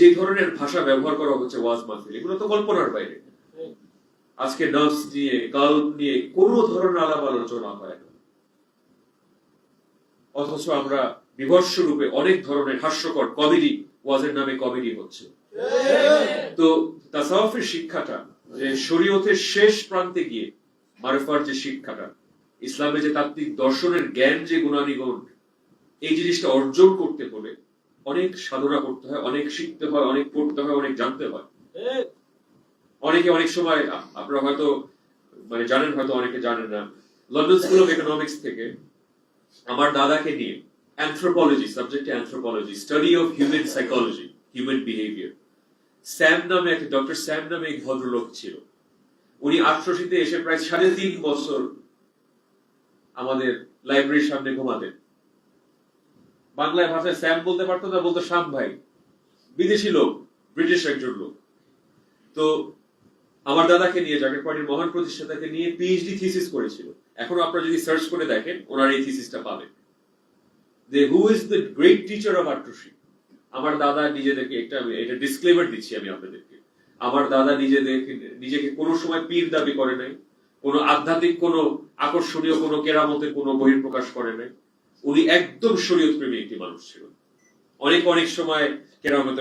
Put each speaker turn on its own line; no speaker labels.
যে ধরনের ভাষা ব্যবহার করা হচ্ছে ওয়াজ মাহফিল, এগুলো তো কল্পনার বাইরে। আজকে নার্স নিয়ে কাল্প নিয়ে কোনো ধরনের আলাপ আলোচনা হয় না। অথচ আমরা বিভৎস রূপে অনেক ধরনের হাস্যকর কমেডি, ওয়াজের নামে কমেডি হচ্ছে। তো তাসাউফের শিক্ষাটা, যে শরীয়তের শেষ প্রান্তে গিয়ে মারফার যে শিক্ষাটা, ইসলামে যে তাত্ত্বিক দর্শনের জ্ঞান যে গুণানিগুণ, এই জিনিসটা অর্জন করতে হলে অনেক সাধনা করতে হয় অনেক শিখতে হয় অনেক পড়তে হয় অনেক জানতে হয়। অনেকে অনেক সময় আপনারা হয়তো মানে জানেন হয়তো অনেকে জানেন না। লন্ডন স্কুল অফ ইকোনমিক্স থেকে আমার দাদাকে নিয়ে anthropology subject anthropology study of human psychology human behaviour Sam নামে একটা ডক্টর স্যাম নামে এক ভদ্রলোক ছিল। উনি আটশোশিতে এসে প্রায় সাড়ে তিন বছর আমাদের লাইব্রেরির সামনে ঘুমাতেন। বাংলায় ভাষায় স্যাম বলতে পারতো না বলতো শ্যাম ভাই। বিদেশি লোক, ব্রিটিশ একজন লোক। তো আমার দাদাকে নিয়ে জাকেট পার্টির মহান প্রতিষ্ঠাতাকে নিয়ে পিএইচডি থিসিস করেছিল। এখন আপনারা যদি সার্চ করে দেখেন, ওনার এই থিসিসটা পাবেন। যে who is the great teacher of আর্টসি আমার দাদা নিজেদেরকে একটা, এটা ডিসক্লেমার দিচ্ছি আমি আপনাদেরকে। আমার দাদা নিজেদেরকে, নিজেকে কোনো সময় পীর দাবি করে নাই। কোনো আধ্যাত্মিক, কোনো আকর্ষণীয়, কোনো কেরামতের কোনো বহিঃপ্রকাশ করে নাই। উনি একদম শরীয়ত প্রেমী একটি মানুষ ছিল অনেক অনেক সময় কেরামতের